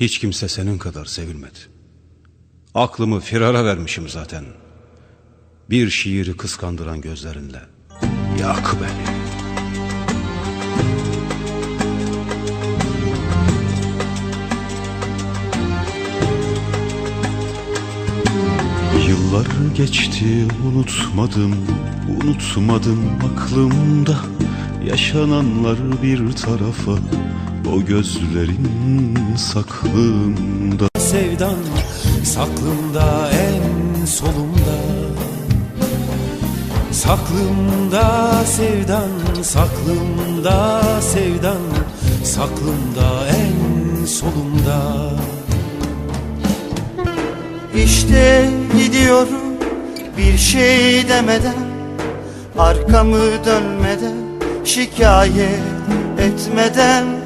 Hiç kimse senin kadar sevilmedi. Aklımı firara vermişim zaten. Bir şiiri kıskandıran gözlerinle. Yak beni. Yıllar geçti unutmadım, unutmadım aklımda Yaşananlar bir tarafa, o gözlerin saklımda Sevdan saklımda en solumda Saklımda sevdan saklımda sevdan Saklımda en solumda İşte gidiyorum bir şey demeden Arkamı dönmeden şikayet etmeden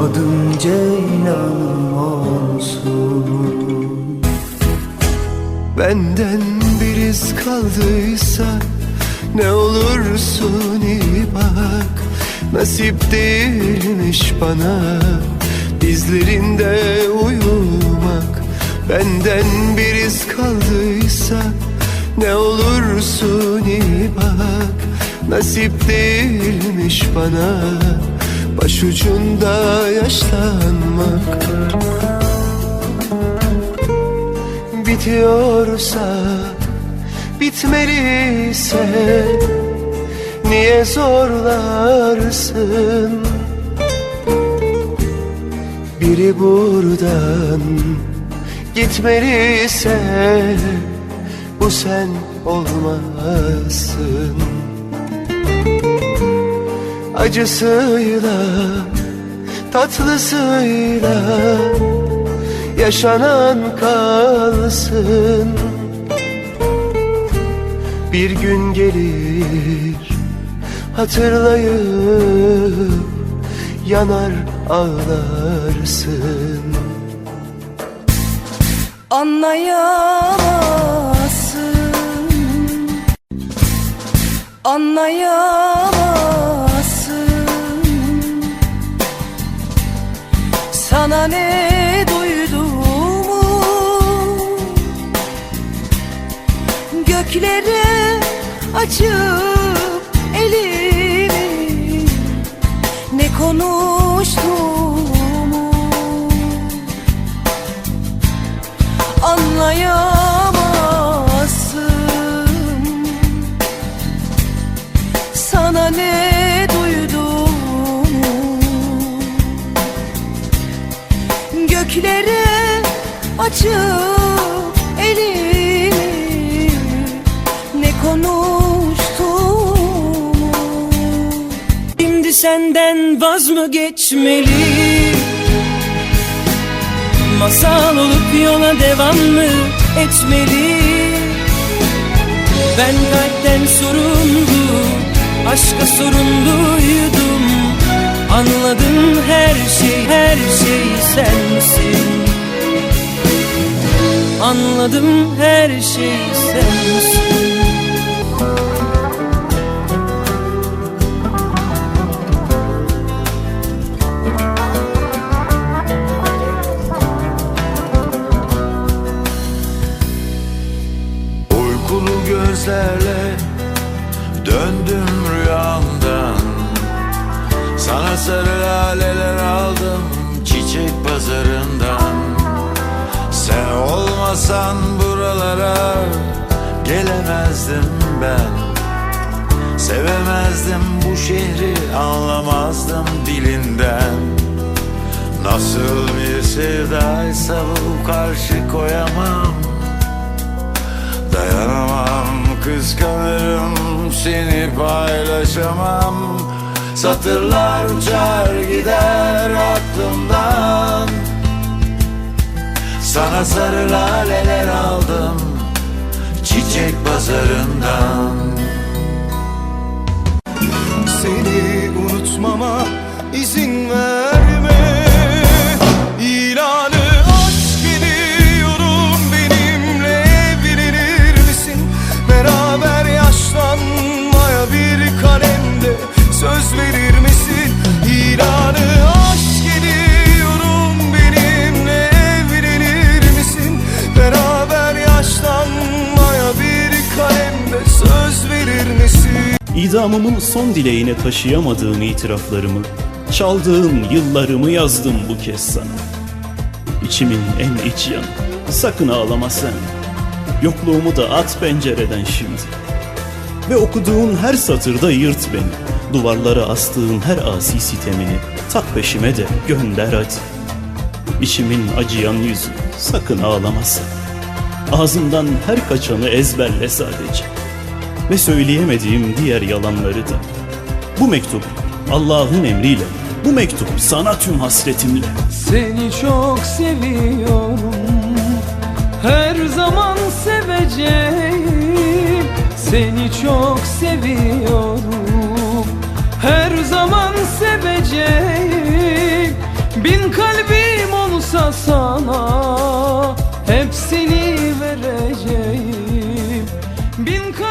Adım Ceylanım olsun. Benden bir iz kaldıysa Ne olursun iyi bak. Nasip değilmiş bana Dizlerinde uyumak. Benden bir iz kaldıysa Ne olursun iyi bak. Nasip değilmiş bana Başucunda yaşlanmak Bitiyorsa Bitmeliyse Niye zorlarsın? Biri buradan Gitmeliyse Bu sen olmazsın acısıyla tatlısıyla yaşanan kalsın. Bir gün gelir hatırlayıp yanar ağlarsın. Anlayamazsın. Anlayamazsın ne duyduğumu Göklere açıp elimi Ne konuştuğumu anlayamazsın. Sana ne göklere açıp elimi ne konuştuğumu. Şimdi senden vaz mı geçmeli? Masal olup yola devam mı etmeli? Ben kalpten sorumlu Aşka sorumluydum. Anladım her şey her şey sensin Anladım her şey sensin gelemezdim ben. Sevemezdim bu şehri anlamazdım dilinden. Nasıl bir sevdaysa bu karşı koyamam. Dayanamam kıskanırım seni paylaşamam. Satırlar uçar gider aklımdan. Sana sarı laleler aldım çiçek pazarından Seni unutmama izin verme İlanı aşk ediyorum benimle evlenir misin? Beraber yaşlanmaya bir kalemde söz verir misin? İdamımın son dileğine taşıyamadığım itiraflarımı, çaldığım yıllarımı yazdım bu kez sana. İçimin en iç yanı, sakın ağlama sen. Yokluğumu da at pencereden şimdi. Ve okuduğun her satırda yırt beni. Duvarlara astığın her asi sitemini tak peşime de gönder hadi. İçimin acıyan yüzü, sakın ağlama sen. Ağzımdan her kaçanı ezberle sadece ve söyleyemediğim diğer yalanları da. Bu mektup Allah'ın emriyle, bu mektup sana tüm hasretimle. Seni çok seviyorum Her zaman seveceğim Seni çok seviyorum Her zaman seveceğim Bin kalbim olsa sana Hepsini vereceğim Bin kalbim